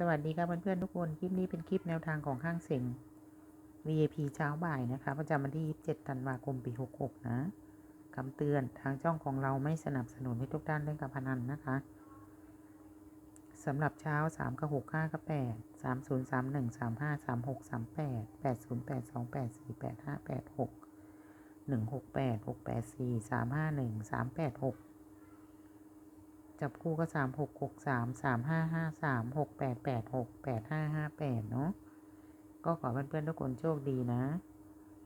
สวัสดีครับเพื่อนๆทุกคน คลิปนี้เป็นคลิปแนวทางของห้างเซ็ง VIP เช้าบ่ายนะคะประจำวันที่ 27 ธันวาคม ปี 66 นะคำเตือนทางช่องของเราไม่สนับสนุนให้ทุกท่านเล่นการพนันนะคะสำหรับเช้า 3 กับ 6 5 กับ 8 3 0 3 1 3 5 3 6 3 8 8 0 8 2 8 4 8 5 8 6 1 6 8 6 8 4 3 5 1 3 8 6 จับคู่ก็สามหกหกสามสามห้าห้าสามหกแปดแปดหกแปดห้าห้าแปดเนาะก็ขอเพื่อนๆทุกคนโชคดีนะ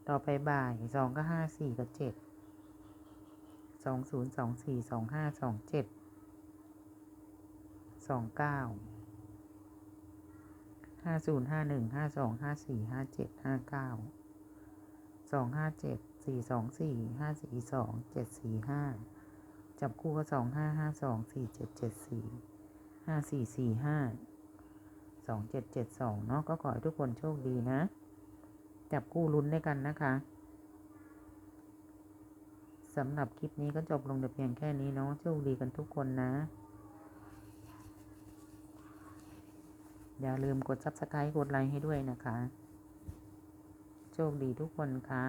ต่อไปบ่ายสองก็ห้าสี่กับเจ็ดสองศูนย์สองสี่สองห้าสองเจ็ดสองเก้าห้าศูนย์ห้าหนึ่งห้าสองห้าสี่ห้าเจ็ดห้าเก้าสองห้าเจ็ดสี่สองสี่ห้าสี่สองเจ็ดสี่ห้า จับคู่ก็สองห้าห้าสองสี่เจ็ดเจ็ดสี่ห้าสี่สี่ห้าสองเจ็ดเจ็ดสองเนาะก็ขอให้ทุกคนโชคดีนะ จับคู่ลุ้นด้วยกันนะคะสำหรับคลิปนี้ก็จบลงแต่เพียงแค่นี้เนาะโชคดีกันทุกคนนะ อย่าลืมกด subscribe กดไลค์ให้ด้วยนะคะ โชคดีทุกคนค่ะ